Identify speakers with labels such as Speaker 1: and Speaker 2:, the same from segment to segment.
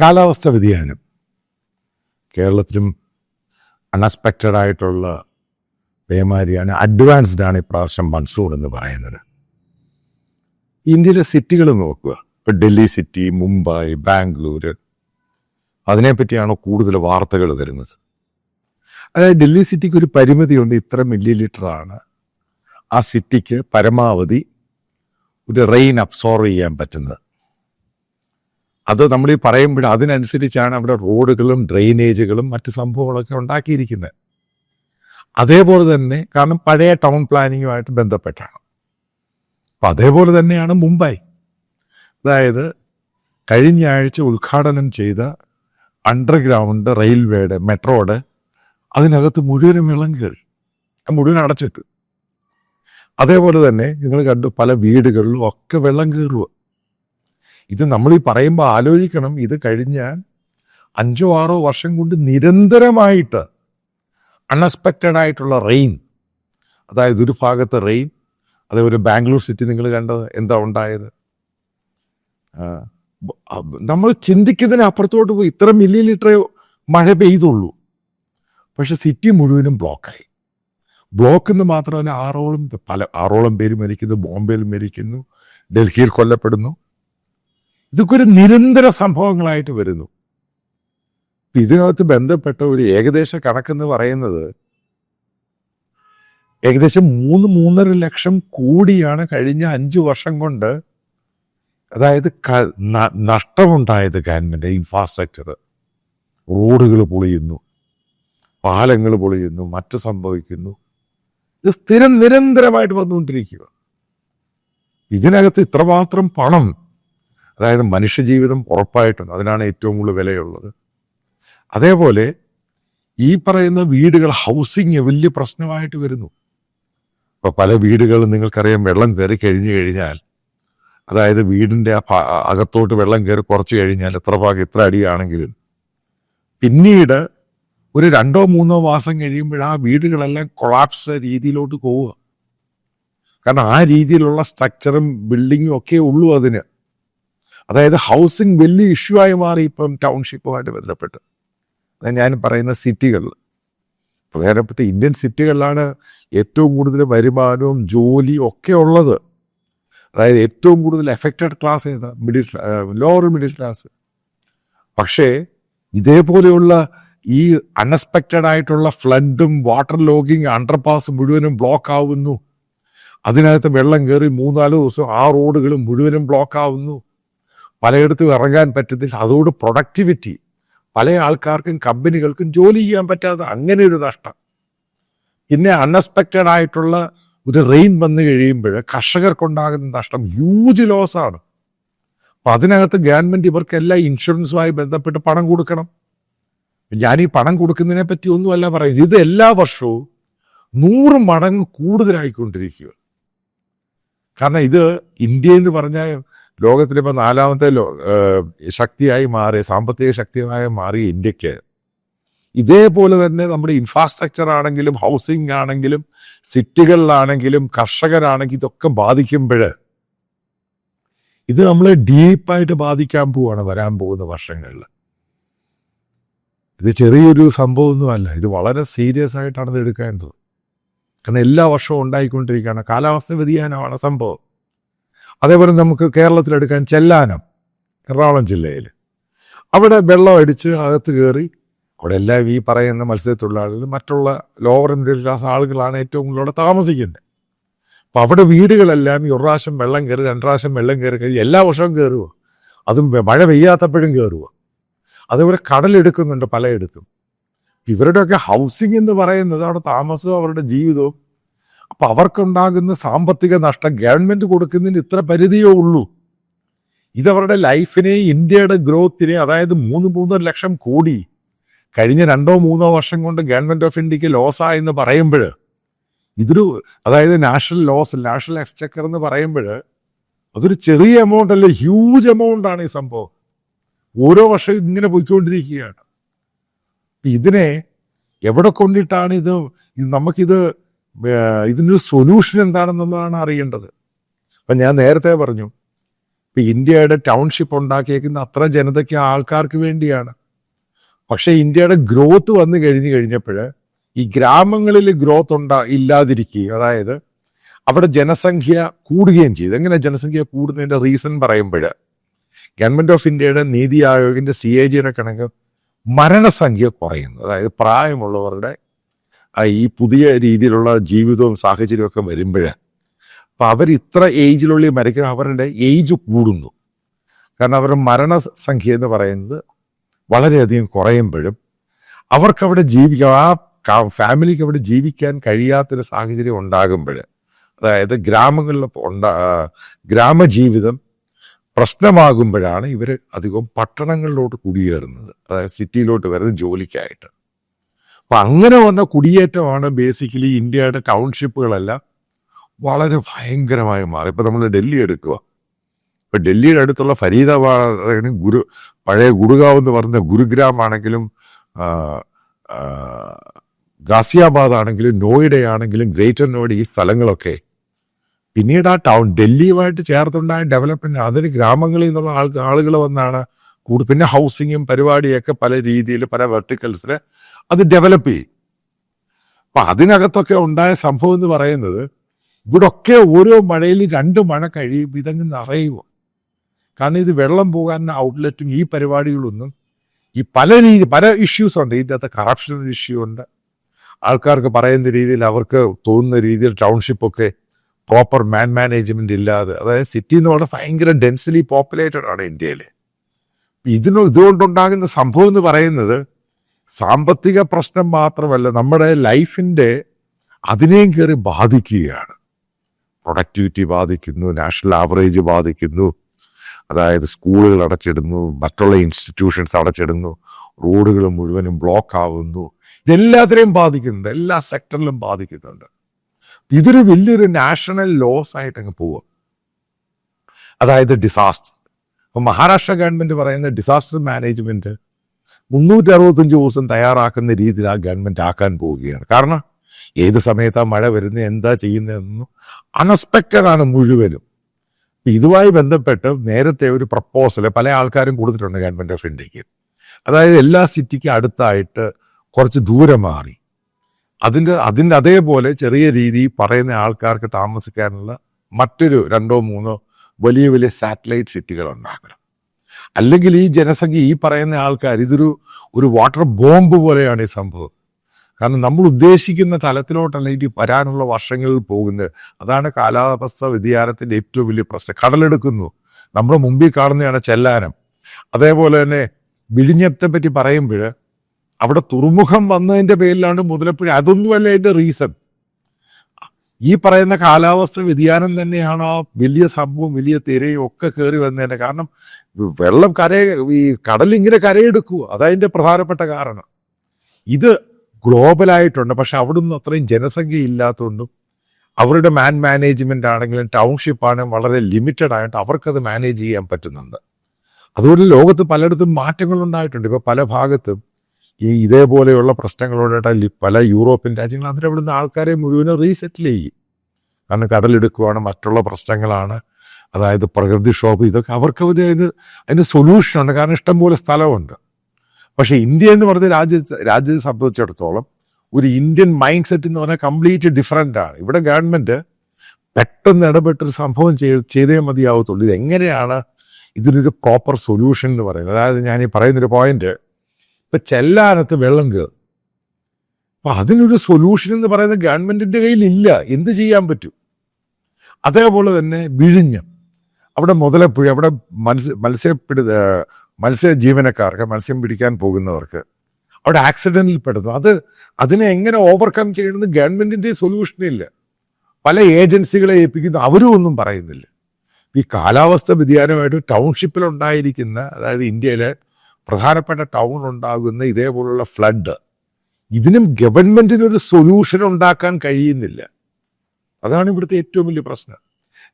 Speaker 1: കാലാവസ്ഥ വ്യതിയാനം. കേരളത്തിലും അൺഎക്സ്പെക്റ്റഡ് ആയിട്ടുള്ള പേമാരിയാണ് അഡ്വാൻസ്ഡ് ആണ് ഇപ്രാവശ്യം മൺസൂൺ എന്ന് പറയുന്നത്. ഇന്ത്യയിലെ സിറ്റികൾ നോക്കുക. ഇപ്പം ഡൽഹി സിറ്റി മുംബൈ ബാംഗ്ലൂർ അതിനെപ്പറ്റിയാണ് കൂടുതൽ വാർത്തകൾ വരുന്നത്. അതായത് ഡൽഹി സിറ്റിക്ക് ഒരു പരിമിതിയുണ്ട്. ഇത്ര മില്ലി ലിറ്ററാണ് ആ സിറ്റിക്ക് പരമാവധി ഒരു റെയിൻ അബ്സോർവ് ചെയ്യാൻ പറ്റുന്നത്. അത് നമ്മൾ ഈ പറയുമ്പോൾ അതിനനുസരിച്ചാണ് അവിടെ റോഡുകളും ഡ്രെയിനേജുകളും മറ്റ് സംഭവങ്ങളൊക്കെ ഉണ്ടാക്കിയിരിക്കുന്നത്. അതേപോലെ തന്നെ കാരണം പഴയ ടൗൺ പ്ലാനിങ്ങുമായിട്ട് ബന്ധപ്പെട്ടാണ്. അപ്പം അതേപോലെ തന്നെയാണ് മുംബൈ. അതായത് കഴിഞ്ഞ ആഴ്ച ഉദ്ഘാടനം ചെയ്ത അണ്ടർഗ്രൗണ്ട് റെയിൽവേയുടെ മെട്രോയുടെ അതിനകത്ത് മുഴുവനും വെള്ളം കയറി. മുഴുവൻ അടച്ചിട്ടു. അതേപോലെ തന്നെ നിങ്ങൾ കണ്ടു പല വീടുകളിലും ഒക്കെ വെള്ളം കയറുക. ഇത് നമ്മൾ ഈ പറയുമ്പോൾ ആലോചിക്കണം ഇത് കഴിഞ്ഞ അഞ്ചോ ആറോ വർഷം കൊണ്ട് നിരന്തരമായിട്ട് അൺഎക്സ്പെക്റ്റഡ് ആയിട്ടുള്ള റെയിൻ അതായത് ഒരു ഭാഗത്ത് റെയിൻ അതേപോലെ ബാംഗ്ലൂർ സിറ്റി നിങ്ങൾ കണ്ടത് എന്താ ഉണ്ടായത്? നമ്മൾ ചിന്തിക്കുന്നതിന് അപ്പുറത്തോട്ട് പോയി. ഇത്ര മില്ലി ലിറ്ററേ മഴ പെയ്തുള്ളൂ. പക്ഷെ സിറ്റി മുഴുവനും ബ്ലോക്കായി ബ്ലോക്ക് എന്ന് മാത്രമല്ല ആറോളം പല ആറോളം പേര് മരിക്കുന്നു ബോംബെയിൽ മരിക്കുന്നു ഡൽഹിയിൽ കൊല്ലപ്പെടുന്നു. ഇതൊക്കെ ഒരു നിരന്തര സംഭവങ്ങളായിട്ട് വരുന്നു. ഇതിനകത്ത് ബന്ധപ്പെട്ട ഒരു ഏകദേശ കണക്കെന്ന് പറയുന്നത് ഏകദേശം മൂന്ന് മൂന്നര ലക്ഷം കോടിയാണ് കഴിഞ്ഞ അഞ്ചു വർഷം കൊണ്ട് അതായത് നഷ്ടമുണ്ടായത് ഗവൺമെന്റ് ഇൻഫ്രാസ്ട്രക്ചർ റോഡുകൾ പൊളിയുന്നു. പാലങ്ങൾ പൊളിയുന്നു. മറ്റ് സംഭവിക്കുന്നു. ഇത് സ്ഥിരം നിരന്തരമായിട്ട് വന്നുകൊണ്ടിരിക്കുക. ഇതിനകത്ത് ഇത്രമാത്രം പണം അതായത് മനുഷ്യജീവിതം ഉറപ്പായിട്ടുണ്ട്. അതിനാണ് ഏറ്റവും കൂടുതൽ വിലയുള്ളത്. അതേപോലെ ഈ പറയുന്ന വീടുകൾ ഹൗസിങ് വലിയ പ്രശ്നമായിട്ട് വരുന്നു. ഇപ്പൊ പല വീടുകളും നിങ്ങൾക്കറിയാം വെള്ളം കയറി കഴിഞ്ഞു കഴിഞ്ഞാൽ അതായത് വീടിന്റെ ആ അകത്തോട്ട് വെള്ളം കയറി കുറച്ച് കഴിഞ്ഞാൽ എത്ര ഭാഗം എത്ര അടിയാണെങ്കിലും പിന്നീട് ഒരു രണ്ടോ മൂന്നോ മാസം കഴിയുമ്പോൾ ആ വീടുകളെല്ലാം കൊളാപ്സ് രീതിയിലോട്ട് പോവുക. കാരണം ആ രീതിയിലുള്ള സ്ട്രക്ചറും ബിൽഡിങ്ങും ഒക്കെ ഉള്ളൂ അതിന്. അതായത് ഹൗസിംഗ് വലിയ ഇഷ്യൂ ആയി മാറി ഇപ്പം ടൗൺഷിപ്പുമായിട്ട് ബന്ധപ്പെട്ട്. ഞാൻ പറയുന്ന സിറ്റികളിൽ. പ്രധാനപ്പെട്ട ഇന്ത്യൻ സിറ്റികളിലാണ് ഏറ്റവും കൂടുതൽ വരുമാനവും ജോലിയും ഒക്കെ ഉള്ളത്. അതായത് ഏറ്റവും കൂടുതൽ എഫക്റ്റഡ് ക്ലാസ് ഏതാ? മിഡിൽ ലോവർ മിഡിൽ ക്ലാസ് പക്ഷേ ഇതേപോലെയുള്ള ഈ അൺഎക്സ്പെക്റ്റഡ് ആയിട്ടുള്ള ഫ്ലഡും വാട്ടർ ലോഗിങ് അണ്ടർപാസ് മുഴുവനും ബ്ലോക്ക് ആവുന്നു. അതിനകത്ത് വെള്ളം കയറി മൂന്നാൽ ദിവസം ആ റോഡുകളും മുഴുവനും ബ്ലോക്ക് ആവുന്നു. പലയിടത്തും ഇറങ്ങാൻ പറ്റുന്നില്ല. അതോട് പ്രൊഡക്ടിവിറ്റി പല ആൾക്കാർക്കും കമ്പനികൾക്കും ജോലി ചെയ്യാൻ പറ്റാതെ അങ്ങനെ ഒരു നഷ്ടം. പിന്നെ അൺഎക്സ്പെക്റ്റഡ് ആയിട്ടുള്ള ഒരു റെയിൻ വന്നു കഴിയുമ്പോൾ കർഷകർക്കുണ്ടാകുന്ന നഷ്ടം ഹ്യൂജ് ലോസ് ആണ്. അപ്പൊ അതിനകത്ത് ഗവൺമെന്റ് ഇവർക്കെല്ലാം ഇൻഷുറൻസുമായി ബന്ധപ്പെട്ട് പണം കൊടുക്കണം. ഞാൻ ഈ പണം കൊടുക്കുന്നതിനെ പറ്റി ഒന്നുമല്ല പറയുന്നത്. ഇത് എല്ലാ വർഷവും നൂറ് മടങ്ങ് കൂടുതലായിക്കൊണ്ടിരിക്കുക കാരണം ഇത് ഇന്ത്യ എന്ന് പറഞ്ഞാൽ ലോകത്തിലിപ്പോൾ നാലാമത്തെ ലോ ശക്തിയായി മാറിയ സാമ്പത്തിക ശക്തിയായി മാറിയ ഇന്ത്യയ്ക്ക്. ഇതേപോലെ തന്നെ നമ്മുടെ ഇൻഫ്രാസ്ട്രക്ചർ ആണെങ്കിലും ഹൗസിംഗ് ആണെങ്കിലും സിറ്റികളിലാണെങ്കിലും കർഷകരാണെങ്കിലും ഇതൊക്കെ ബാധിക്കുമ്പോൾ ഇത് നമ്മളെ ഡീപ്പായിട്ട് ബാധിക്കാൻ പോവാണ് വരാൻ പോകുന്ന വർഷങ്ങളിൽ. ഇത് ചെറിയൊരു സംഭവമൊന്നുമല്ല ഇത് വളരെ സീരിയസ് ആയിട്ടാണ് ഇത് എടുക്കേണ്ടത് കാരണം എല്ലാ വർഷവും ഉണ്ടായിക്കൊണ്ടിരിക്കുകയാണ്. കാലാവസ്ഥ വ്യതിയാനമാണ് സംഭവം. അതേപോലെ നമുക്ക് കേരളത്തിലെടുക്കാൻ ചെല്ലാനം എറണാകുളം ജില്ലയിൽ. അവിടെ വെള്ളം അടിച്ച് അകത്ത് കയറി അവിടെ എല്ലാം ഈ പറയുന്ന മത്സ്യത്തൊഴിലാളികൾ മറ്റുള്ള ലോവർ മിഡിൽ ക്ലാസ് ആളുകളാണ് ഏറ്റവും കൂടുതൽ താമസിക്കുന്നത്. അപ്പം അവിടെ വീടുകളെല്ലാം ഈ ഒരു വെള്ളം കയറി രണ്ട് പ്രാവശ്യം വെള്ളം കയറി കഴിഞ്ഞ് എല്ലാ വർഷവും കയറുക അതും മഴ പെയ്യാത്തപ്പോഴും കയറുക അതേപോലെ കടലെടുക്കുന്നുണ്ട് പലയിടത്തും. ഇവരുടെയൊക്കെ ഹൗസിംഗ് എന്ന് പറയുന്നത് അവിടെ താമസവും അവരുടെ ജീവിതവും അപ്പൊ അവർക്കുണ്ടാകുന്ന സാമ്പത്തിക നഷ്ടം ഗവൺമെന്റ് കൊടുക്കുന്നതിന് ഇത്ര പരിധിയേ ഉള്ളൂ. ഇതവരുടെ ലൈഫിനെ ഇന്ത്യയുടെ ഗ്രോത്തിനെ അതായത് മൂന്ന് മൂന്നര ലക്ഷം കോടി കഴിഞ്ഞ രണ്ടോ മൂന്നോ വർഷം കൊണ്ട് ഗവൺമെന്റ് ഓഫ് ഇന്ത്യയ്ക്ക് ലോസായെന്ന് പറയുമ്പോൾ ഇതൊരു അതായത് നാഷണൽ ലോസ് നാഷണൽ എക്സ്ചക്കർ എന്ന് പറയുമ്പോൾ അതൊരു ചെറിയ എമൗണ്ട് അല്ല ഹ്യൂജ് എമൗണ്ട് ആണ് ഈ സംഭവം. ഓരോ വർഷവും ഇങ്ങനെ പോയിക്കൊണ്ടിരിക്കുകയാണ്. ഇതിനെ എവിടെ കൊണ്ടിട്ടാണ് ഇത് നമുക്കിത് ഇതിനൊരു സൊല്യൂഷൻ എന്താണെന്നുള്ളതാണ് അറിയേണ്ടത്. അപ്പം ഞാൻ നേരത്തെ പറഞ്ഞു ഇപ്പം ഇന്ത്യയുടെ ടൗൺഷിപ്പ് ഉണ്ടാക്കിയേക്കുന്ന അത്ര ജനതയ്ക്ക് ആൾക്കാർക്ക് വേണ്ടിയാണ്. പക്ഷേ ഇന്ത്യയുടെ ഗ്രോത്ത് വന്നു കഴിഞ്ഞു കഴിഞ്ഞപ്പോൾ ഈ ഗ്രാമങ്ങളിൽ ഗ്രോത്ത് ഉണ്ടാ ഇല്ലാതിരിക്കുകയും അതായത് അവിടെ ജനസംഖ്യ കൂടുകയും ചെയ്തു. എങ്ങനെ ജനസംഖ്യ കൂടുന്നതിന്റെ റീസൺ പറയുമ്പോൾ ഗവൺമെന്റ് ഓഫ് ഇന്ത്യയുടെ നീതി ആയോഗിന്റെ സി എ ജിയുടെ കണക്ക് മരണസംഖ്യ കുറയുന്നു. അതായത് പ്രായമുള്ളവരുടെ ഈ പുതിയ രീതിയിലുള്ള ജീവിതവും സാഹചര്യവും ഒക്കെ വരുമ്പോൾ അപ്പം അവർ ഇത്ര ഏജിലുള്ളിൽ മരിക്കുന്ന അവരുടെ ഏജ് കൂടുന്നു. കാരണം അവരുടെ മരണസംഖ്യ എന്ന് പറയുന്നത് വളരെയധികം കുറയുമ്പോഴും അവർക്കവിടെ ജീവിക്കാം ആ ഫാമിലിക്ക് അവിടെ ജീവിക്കാൻ കഴിയാത്തൊരു സാഹചര്യം ഉണ്ടാകുമ്പോൾ അതായത് ഗ്രാമങ്ങളിൽ ഉണ്ടാ ഗ്രാമജീവിതം പ്രശ്നമാകുമ്പോഴാണ് ഇവർ അധികവും പട്ടണങ്ങളിലോട്ട് കുടിയേറുന്നത്. അതായത് സിറ്റിയിലോട്ട് വരുന്നത് ജോലിക്കായിട്ട്. അപ്പൊ അങ്ങനെ വന്ന കുടിയേറ്റമാണ് ബേസിക്കലി ഇന്ത്യയുടെ ടൗൺഷിപ്പുകളെല്ലാം വളരെ ഭയങ്കരമായി മാറി. ഇപ്പൊ നമ്മൾ ഡൽഹി എടുക്കുക. ഇപ്പൊ ഡൽഹിയുടെ അടുത്തുള്ള ഫരീദാബാദ് ഗുരു പഴയ ഗുരുഗാവ് എന്ന് പറഞ്ഞ ഗുരുഗ്രാം ആണെങ്കിലും ഗാസിയാബാദ് ആണെങ്കിലും നോയിഡ ആണെങ്കിലും ഗ്രേറ്റർ നോയിഡ ഈ സ്ഥലങ്ങളൊക്കെ പിന്നീട് ആ ടൗൺ ഡൽഹിയുമായിട്ട് ചേർത്തുണ്ടായ ഡെവലപ്മെന്റ് അതിന് ഗ്രാമങ്ങളിൽ നിന്നുള്ള ആൾക്ക് ആളുകൾ വന്നാണ് കൂടുതൽ പിന്നെ ഹൗസിങ്ങും പരിപാടിയൊക്കെ പല രീതിയിൽ പല വെർട്ടിക്കൽസിൽ അത് ഡെവലപ്പ് ചെയ്യും. അപ്പൊ അതിനകത്തൊക്കെ ഉണ്ടായ സംഭവം എന്ന് പറയുന്നത് ഇവിടൊക്കെ ഓരോ മഴയിൽ രണ്ട് മഴ കഴിയും ഇതങ്ങ് നിറയുക കാരണം ഇത് വെള്ളം പോകാനുള്ള ഔട്ട്ലെറ്റും ഈ പരിപാടികളൊന്നും ഈ പല രീതി പല ഇഷ്യൂസ് ഉണ്ട്. ഇതിന്റെ അകത്ത് കറപ്ഷൻ ഇഷ്യൂ ഉണ്ട്. ആൾക്കാർക്ക് പറയുന്ന രീതിയിൽ അവർക്ക് തോന്നുന്ന രീതിയിൽ ടൗൺഷിപ്പൊക്കെ പ്രോപ്പർ മാൻ മാനേജ്മെന്റ് ഇല്ലാതെ അതായത് സിറ്റി എന്ന് പറഞ്ഞാൽ ഭയങ്കര ഡെൻസിലി പോപ്പുലേറ്റഡ് ആണ് ഇന്ത്യയിൽ ഇതിന് ഇതുകൊണ്ടുണ്ടാകുന്ന സംഭവം എന്ന് പറയുന്നത് സാമ്പത്തിക പ്രശ്നം മാത്രമല്ല നമ്മുടെ ലൈഫിന്റെ അതിനെയും കയറി ബാധിക്കുകയാണ്. പ്രൊഡക്ടിവിറ്റി ബാധിക്കുന്നു നാഷണൽ ആവറേജ് ബാധിക്കുന്നു അതായത് സ്കൂളുകൾ അടച്ചിടുന്നു മറ്റുള്ള ഇൻസ്റ്റിറ്റ്യൂഷൻസ് അടച്ചിടുന്നു റോഡുകൾ മുഴുവനും ബ്ലോക്ക് ആവുന്നു ഇതെല്ലാത്തിനെയും ബാധിക്കുന്നുണ്ട് എല്ലാ സെക്ടറിലും ബാധിക്കുന്നുണ്ട്. ഇതൊരു വലിയൊരു നാഷണൽ ലോസ് ആയിട്ട് അങ്ങ് പോവുക. അതായത് ഡിസാസ്റ്റർ ഇപ്പം മഹാരാഷ്ട്ര ഗവൺമെന്റ് പറയുന്ന ഡിസാസ്റ്റർ മാനേജ്മെന്റ് മുന്നൂറ്റി അറുപത്തഞ്ച് ദിവസം തയ്യാറാക്കുന്ന രീതിയിൽ ആ ഗവൺമെന്റ് ആക്കാൻ പോവുകയാണ്. കാരണം ഏത് സമയത്താണ് മഴ വരുന്നത് എന്താ ചെയ്യുന്നതെന്നും അൺഎക്സ്പെക്റ്റഡ് ആണ് മുഴുവനും. ഇതുമായി ബന്ധപ്പെട്ട് നേരത്തെ ഒരു പ്രപ്പോസൽ പല ആൾക്കാരും കൊടുത്തിട്ടുണ്ട് ഗവൺമെന്റ് ഓഫ് ഇന്ത്യയ്ക്ക്. അതായത് എല്ലാ സിറ്റിക്കും അടുത്തായിട്ട് കുറച്ച് ദൂരം മാറി. അതിന്റെ അതിന്റെ അതേപോലെ ചെറിയ രീതിയിൽ പറയുന്ന ആൾക്കാർക്ക് താമസിക്കാനുള്ള മറ്റൊരു രണ്ടോ മൂന്നോ വലിയ വലിയ സാറ്റലൈറ്റ് സിറ്റികൾ ഉണ്ടാക്കണം. അല്ലെങ്കിൽ ഈ ജനസംഖ്യ ഈ പറയുന്ന ആൾക്കാർ ഇതൊരു ഒരു വാട്ടർ ബോംബ് പോലെയാണ് ഈ സംഭവം. കാരണം നമ്മൾ ഉദ്ദേശിക്കുന്ന തലത്തിലോട്ടല്ല ഇനി വരാനുള്ള വർഷങ്ങളിൽ പോകുന്നത്. അതാണ് കാലാവസ്ഥ വ്യതിയാനത്തിന്റെ ഏറ്റവും വലിയ പ്രശ്നം. കടലെടുക്കുന്നു. നമ്മുടെ മുമ്പിൽ കാണുന്നതാണ് ചെല്ലാനം. അതേപോലെ തന്നെ വിഴിഞ്ഞത്തെ പറ്റി പറയുമ്പോൾ അവിടെ തുറമുഖം വന്നതിന്റെ പേരിലാണ് മുതലപ്പുഴ. അതൊന്നുമല്ല അതിന്റെ റീസൺ ഈ പറയുന്ന കാലാവസ്ഥ വ്യതിയാനം തന്നെയാണ് വലിയ സംഭവം വലിയ തിരയും ഒക്കെ കയറി വന്നതിന്റെ കാരണം വെള്ളം കര ഈ കടലിങ്ങനെ കരയെടുക്കുക അതതിന്റെ പ്രധാനപ്പെട്ട കാരണം. ഇത് ഗ്ലോബലായിട്ടുണ്ട് പക്ഷെ അവിടുന്ന് അത്രയും ജനസംഖ്യ ഇല്ലാത്തതുകൊണ്ടും അവരുടെ മാൻ മാനേജ്മെന്റ് ആണെങ്കിലും ടൗൺഷിപ്പ് ആണെങ്കിലും വളരെ ലിമിറ്റഡ് ആയിട്ട് അവർക്കത് മാനേജ് ചെയ്യാൻ പറ്റുന്നുണ്ട്. അതുകൊണ്ട് ലോകത്ത് പലയിടത്തും മാറ്റങ്ങളുണ്ടായിട്ടുണ്ട്. ഇപ്പോൾ ഇപ്പൊ പല ഭാഗത്തും ഈ ഇതേപോലെയുള്ള പ്രശ്നങ്ങളോടായിട്ട് പല യൂറോപ്യൻ രാജ്യങ്ങൾ അതിന് അവിടുന്ന് ആൾക്കാരെ മുഴുവനും റീസെറ്റിൽ ചെയ്യും. കാരണം കടലെടുക്കുവാണ് മറ്റുള്ള പ്രശ്നങ്ങളാണ്. അതായത് പ്രകൃതിക്ഷോഭം ഇതൊക്കെ അവർക്ക് അതിന് അതിന് സൊല്യൂഷനുണ്ട് കാരണം ഇഷ്ടംപോലെ സ്ഥലമുണ്ട്. പക്ഷേ ഇന്ത്യ എന്ന് പറഞ്ഞ രാജ്യ രാജ്യത്തെ സംബന്ധിച്ചിടത്തോളം ഒരു ഇന്ത്യൻ മൈൻഡ് സെറ്റ് എന്ന് പറഞ്ഞാൽ കംപ്ലീറ്റ് ഡിഫറെന്റ് ആണ്. ഇവിടെ ഗവൺമെന്റ് പെട്ടെന്ന് ഇടപെട്ടൊരു സംഭവം ചെയ്- ചെയ്തേ മതിയാവത്തുള്ളൂ. ഇതെങ്ങനെയാണ് ഇതിനൊരു പ്രോപ്പർ സൊല്യൂഷൻ എന്ന് പറയുന്നത്? അതായത് ഞാൻ ഈ പറയുന്നൊരു പോയിന്റ് ഇപ്പൊ ചെല്ലാനത്ത് വെള്ളം കയറും അപ്പൊ അതിനൊരു സൊല്യൂഷൻ എന്ന് പറയുന്നത് ഗവൺമെന്റിന്റെ കയ്യിലില്ല. എന്ത് ചെയ്യാൻ പറ്റും? അതേപോലെ തന്നെ വിഴിഞ്ഞം. അവിടെ മുതലപ്പുഴ അവിടെ മത്സ്യ മത്സ്യപ്പിടു മത്സ്യ ജീവനക്കാർക്ക് മത്സ്യം പിടിക്കാൻ പോകുന്നവർക്ക് അവിടെ ആക്സിഡന്റിൽ പെടുന്നു. അത് അതിനെ എങ്ങനെ ഓവർകം ചെയ്യണമെന്ന് ഗവൺമെന്റിന്റെ സൊല്യൂഷൻ ഇല്ല. പല ഏജൻസികളെ ഏൽപ്പിക്കുന്നു. അവരും ഒന്നും പറയുന്നില്ല. ഈ കാലാവസ്ഥ വ്യതിയാനമായിട്ട് ടൗൺഷിപ്പിലുണ്ടായിരിക്കുന്ന അതായത് ഇന്ത്യയിലെ പ്രധാനപ്പെട്ട ടൗൺ ഉണ്ടാകുന്ന ഇതേപോലുള്ള ഫ്ലഡ് ഇതിനും ഗവൺമെന്റിന് ഒരു സൊല്യൂഷൻ ഉണ്ടാക്കാൻ കഴിയുന്നില്ല. അതാണ് ഇവിടുത്തെ ഏറ്റവും വലിയ പ്രശ്നം.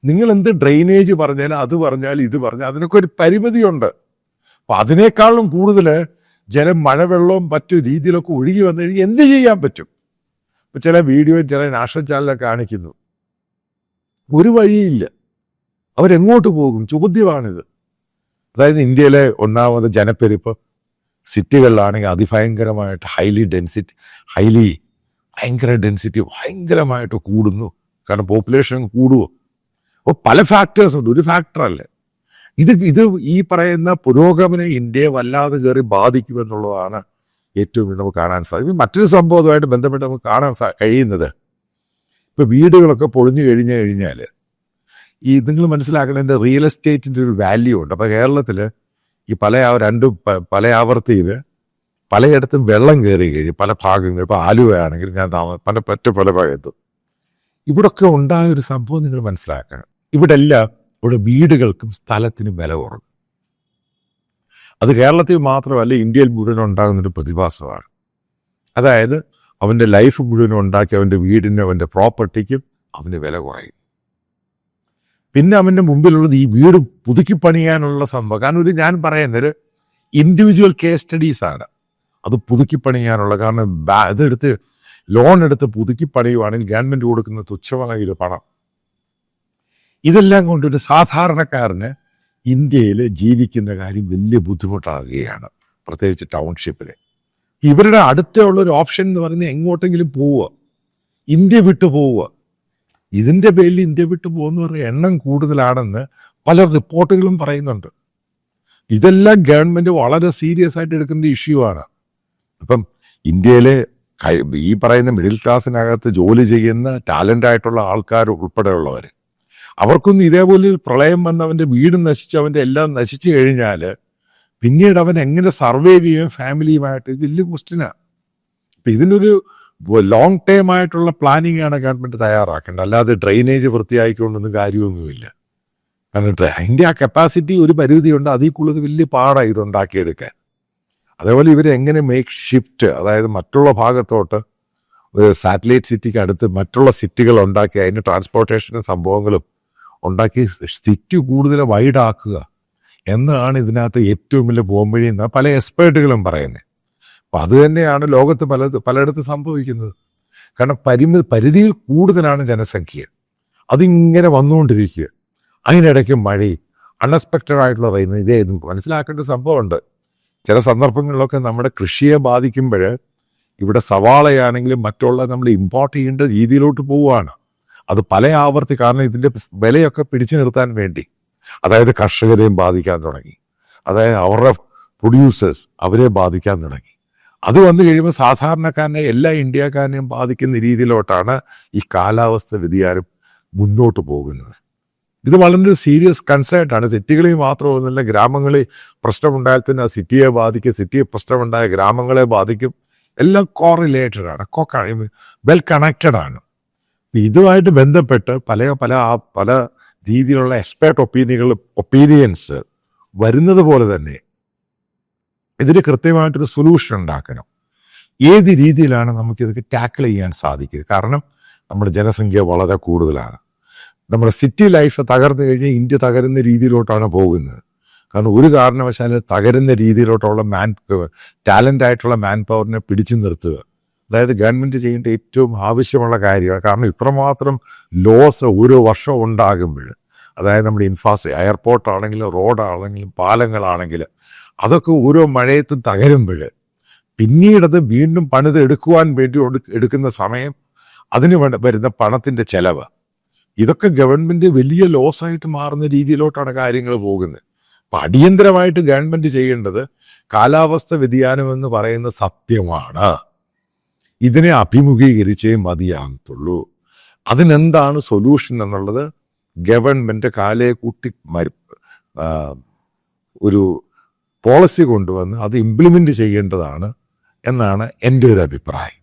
Speaker 1: നിങ്ങൾ എന്ത് ഡ്രെയിനേജ് പറഞ്ഞാൽ അത് പറഞ്ഞാൽ ഇത് പറഞ്ഞാൽ അതിനൊക്കെ ഒരു പരിമിതിയുണ്ട്. അപ്പൊ അതിനേക്കാളും കൂടുതൽ ജലം മഴവെള്ളവും മറ്റു രീതിയിലൊക്കെ ഒഴുകി വന്നു കഴിഞ്ഞാൽ എന്ത് ചെയ്യാൻ പറ്റും? ഇപ്പൊ ചില വീഡിയോ ചില നാഷണൽ ചാനലൊക്കെ കാണിക്കുന്നു. ഒരു വഴിയില്ല. അവരെങ്ങോട്ട് പോകും? ചോദ്യമാണിത്. അതായത് ഇന്ത്യയിലെ ഒന്നാമത് ജനപ്പെരുപ്പ് സിറ്റികളിലാണെങ്കിൽ അതിഭയങ്കരമായിട്ട് ഹൈലി ഡെൻസിറ്റി ഹൈലി ഭയങ്കര ഡെൻസിറ്റി ഭയങ്കരമായിട്ട് കൂടുന്നു. കാരണം പോപ്പുലേഷൻ കൂടുമോ അപ്പോൾ പല ഫാക്ടേഴ്സ് ഉണ്ട്. ഒരു ഫാക്ടറല്ല ഇത് ഇത് ഈ പറയുന്ന പുരോഗമന ഇന്ത്യയെ വല്ലാതെ കയറി ബാധിക്കുമെന്നുള്ളതാണ് ഏറ്റവും നമുക്ക് കാണാൻ സാധിക്കും മറ്റൊരു സംഭവമായിട്ട് ബന്ധപ്പെട്ട് നമുക്ക് കാണാൻ കഴിയുന്നത്. ഇപ്പോൾ വീടുകളൊക്കെ പൊളിഞ്ഞു കഴിഞ്ഞു കഴിഞ്ഞാൽ ഈ നിങ്ങൾ മനസ്സിലാക്കേണ്ടതിന്റെ റിയൽ എസ്റ്റേറ്റിന്റെ ഒരു വാല്യൂ ഉണ്ട്. അപ്പോൾ കേരളത്തിൽ ഈ പല രണ്ടും പല ആവർത്തിയിൽ പലയിടത്തും വെള്ളം കയറി കഴിഞ്ഞു. പല ഭാഗങ്ങളിൽ. ഇപ്പോൾ ആലുവയാണെങ്കിൽ ഞാൻ താമസം പല പറ്റ പല ഭാഗത്തും. ഇവിടൊക്കെ ഉണ്ടായ ഒരു സംഭവം നിങ്ങൾ മനസ്സിലാക്കണം. ഇവിടെ എല്ലാം ഇവിടെ വീടുകൾക്കും സ്ഥലത്തിനും വില കുറവ്. അത് കേരളത്തിൽ മാത്രമല്ല ഇന്ത്യയിൽ മുഴുവൻ ഉണ്ടാകുന്നൊരു പ്രതിഭാസമാണ്. അതായത് അവന്റെ ലൈഫ് മുഴുവൻ ഉണ്ടാക്കി അവന്റെ വീടിനും അവന്റെ പ്രോപ്പർട്ടിക്കും അവന് വില കുറയും. പിന്നെ അവന്റെ മുമ്പിലുള്ളത് ഈ വീട് പുതുക്കി പണിയാനുള്ള സംഭവം. കാരണം ഒരു ഞാൻ പറയുന്നത് ഇൻഡിവിജ്വൽ കേസ് സ്റ്റഡീസ് ആണ്. അത് പുതുക്കി പണിയാനുള്ള കാരണം ഇതെടുത്ത് ലോൺ എടുത്ത് പുതുക്കി പണിയുവാണെങ്കിൽ ഗവൺമെന്റ് കൊടുക്കുന്ന തുച്ഛമായ ഒരു പണം. ഇതെല്ലാം കൊണ്ടൊരു സാധാരണക്കാരന് ഇന്ത്യയിൽ ജീവിക്കുന്ന കാര്യം വലിയ ബുദ്ധിമുട്ടാകുകയാണ്. പ്രത്യേകിച്ച് ടൗൺഷിപ്പിൽ ഇവരുടെ അടുത്തുള്ള ഒരു ഓപ്ഷൻ എന്ന് പറയുന്നത് എങ്ങോട്ടെങ്കിലും പോവുക. ഇന്ത്യ വിട്ടു പോവുക. ഇതിന്റെ പേരിൽ ഇന്ത്യ വിട്ടു പോകുന്നവരുടെ എണ്ണം കൂടുതലാണെന്ന് പല റിപ്പോർട്ടുകളും പറയുന്നുണ്ട്. ഇതെല്ലാം ഗവൺമെന്റ് വളരെ സീരിയസ് ആയിട്ട് എടുക്കുന്ന ഇഷ്യൂ ആണ്. അപ്പം ഇന്ത്യയിലെ ഈ പറയുന്ന മിഡിൽ ക്ലാസ്സിനകത്ത് ജോലി ചെയ്യുന്ന ടാലന്റ് ആയിട്ടുള്ള ആൾക്കാർ ഉൾപ്പെടെയുള്ളവർ അവർക്കൊന്നും ഇതേപോലെ പ്രളയം വന്ന് അവന്റെ വീട് നശിച്ച് അവന്റെ എല്ലാം നശിച്ചു കഴിഞ്ഞാൽ പിന്നീട് അവൻ എങ്ങനെ സർവൈവ് ചെയ്യും ഫാമിലിയുമായിട്ട്? വലിയ ക്വസ്റ്റ്യനാണ് അപ്പം ഇതിനൊരു ലോങ് ടേം ആയിട്ടുള്ള പ്ലാനിങ് ആണ് ഗവൺമെന്റ് തയ്യാറാക്കേണ്ടത്. അല്ലാതെ ഡ്രെയിനേജ് വൃത്തിയാക്കിക്കൊണ്ടൊന്നും കാര്യമൊന്നുമില്ല. കാരണം അതിന്റെ ആ കപ്പാസിറ്റി ഒരു പരിധിയുണ്ട് അതിൽ കൂടുതൽ വലിയ പാടാണ് ഇത് ഉണ്ടാക്കിയെടുക്കാൻ അതേപോലെ എങ്ങനെ മേക്ക് ഷിഫ്റ്റ് അതായത് മറ്റുള്ള ഭാഗത്തോട്ട് ഒരു സാറ്റലൈറ്റ് സിറ്റിക്ക് അടുത്ത് മറ്റുള്ള സിറ്റികൾ ഉണ്ടാക്കി അതിന്റെ ട്രാൻസ്പോർട്ടേഷനും സംഭവങ്ങളും ഉണ്ടാക്കി സിറ്റി കൂടുതൽ വൈഡാക്കുക എന്നാണ് ഇതിനകത്ത് ഏറ്റവും വലിയ പോംവഴി എന്ന് പല എക്സ്പേർട്ടുകളും പറയുന്നത്. അപ്പം അത് തന്നെയാണ് ലോകത്ത് പല പലയിടത്ത് സംഭവിക്കുന്നത്. കാരണം പരിമിതി പരിധിയിൽ കൂടുതലാണ് ജനസംഖ്യ. അതിങ്ങനെ വന്നുകൊണ്ടിരിക്കുക. അതിനിടയ്ക്ക് മഴയും അൺഎക്സ്പെക്റ്റഡ് ആയിട്ടുള്ള റെയിൻ ഇതേ മനസ്സിലാക്കേണ്ട സംഭവമുണ്ട്. ചില സന്ദർഭങ്ങളിലൊക്കെ നമ്മുടെ കൃഷിയെ ബാധിക്കുമ്പോൾ ഇവിടെ സവാളയാണെങ്കിലും മറ്റുള്ള നമ്മൾ ഇമ്പോർട്ട് ചെയ്യേണ്ട രീതിയിലോട്ട് പോവുകയാണ്. അത് പല ആവർത്തി കാരണം ഇതിന്റെ വിലയൊക്കെ പിടിച്ചു നിർത്താൻ വേണ്ടി. അതായത് കർഷകരെയും ബാധിക്കാൻ തുടങ്ങി. അതായത് അവരുടെ പ്രൊഡ്യൂസേഴ്സ് അവരെ ബാധിക്കാൻ തുടങ്ങി. അത് വന്നു കഴിയുമ്പോൾ സാധാരണക്കാരനെ എല്ലാ ഇന്ത്യക്കാരനെയും ബാധിക്കുന്ന രീതിയിലോട്ടാണ് ഈ കാലാവസ്ഥ വ്യതിയാനം മുന്നോട്ട് പോകുന്നത്. ഇത് വളരെ സീരിയസ് കൺസേൺ ആണ്. സിറ്റികളിൽ മാത്രമൊന്നുമില്ല ഗ്രാമങ്ങളിൽ പ്രശ്നമുണ്ടായാൽ തന്നെ ആ സിറ്റിയെ ബാധിക്കും സിറ്റിയെ പ്രശ്നമുണ്ടായ ഗ്രാമങ്ങളെ ബാധിക്കും. എല്ലാം കോറിലേറ്റഡ് ആണ്. കോ വെൽ കണക്റ്റഡ് ആണ്. ഇതുമായിട്ട് ബന്ധപ്പെട്ട് പല പല പല രീതിയിലുള്ള എക്സ്പേർട്ട് ഒപ്പീനിയനുകൾ ഒപ്പീനിയൻസ് വരുന്നത് പോലെ തന്നെ ഇതിന് കൃത്യമായിട്ടൊരു സൊല്യൂഷൻ ഉണ്ടാക്കണം. ഏത് രീതിയിലാണ് നമുക്കിതൊക്കെ ടാക്കിൾ ചെയ്യാൻ സാധിക്കുക? കാരണം നമ്മുടെ ജനസംഖ്യ വളരെ കൂടുതലാണ്. നമ്മുടെ സിറ്റി ലൈഫ് തകർന്നു കഴിഞ്ഞാൽ ഇന്ത്യ തകരുന്ന രീതിയിലോട്ടാണ് പോകുന്നത്. കാരണം ഒരു കാരണവശാലും തകരുന്ന രീതിയിലോട്ടുള്ള മാൻ പവർ ടാലന്റ് ആയിട്ടുള്ള മാൻ പവറിനെ പിടിച്ചു നിർത്തുക. അതായത് ഗവൺമെന്റ് ചെയ്യേണ്ട ഏറ്റവും ആവശ്യമുള്ള കാര്യമാണ്. കാരണം ഇത്രമാത്രം ലോസ് ഓരോ വർഷം ഉണ്ടാകുമ്പോൾ അതായത് നമ്മുടെ ഇൻഫാസ് എയർപോർട്ട് ആണെങ്കിലും റോഡാണെങ്കിലും പാലങ്ങളാണെങ്കിലും അതൊക്കെ ഓരോ മഴയത്തും തകരുമ്പോൾ പിന്നീടത് വീണ്ടും പണിത് എടുക്കുവാൻ വേണ്ടി എടുക്കുന്ന സമയം അതിന് വരുന്ന പണത്തിന്റെ ചെലവ്. ഇതൊക്കെ ഗവൺമെന്റ് വലിയ ലോസായിട്ട് മാറുന്ന രീതിയിലോട്ടാണ് കാര്യങ്ങൾ പോകുന്നത്. അപ്പം അടിയന്തരമായിട്ട് ഗവൺമെന്റ് ചെയ്യേണ്ടത് കാലാവസ്ഥ വ്യതിയാനം എന്ന് പറയുന്ന സത്യമാണ്. ഇതിനെ അഭിമുഖീകരിച്ചേ മതിയാകത്തുള്ളൂ. അതിനെന്താണ് സൊല്യൂഷൻ എന്നുള്ളത് ഗവൺമെന്റ് കാലയെ കൂട്ടി ഒരു പോളിസി കൊണ്ടുവന്ന് അത് ഇംപ്ലിമെന്റ് ചെയ്യേണ്ടതാണ് എന്നാണ് എന്റെ ഒരു അഭിപ്രായം.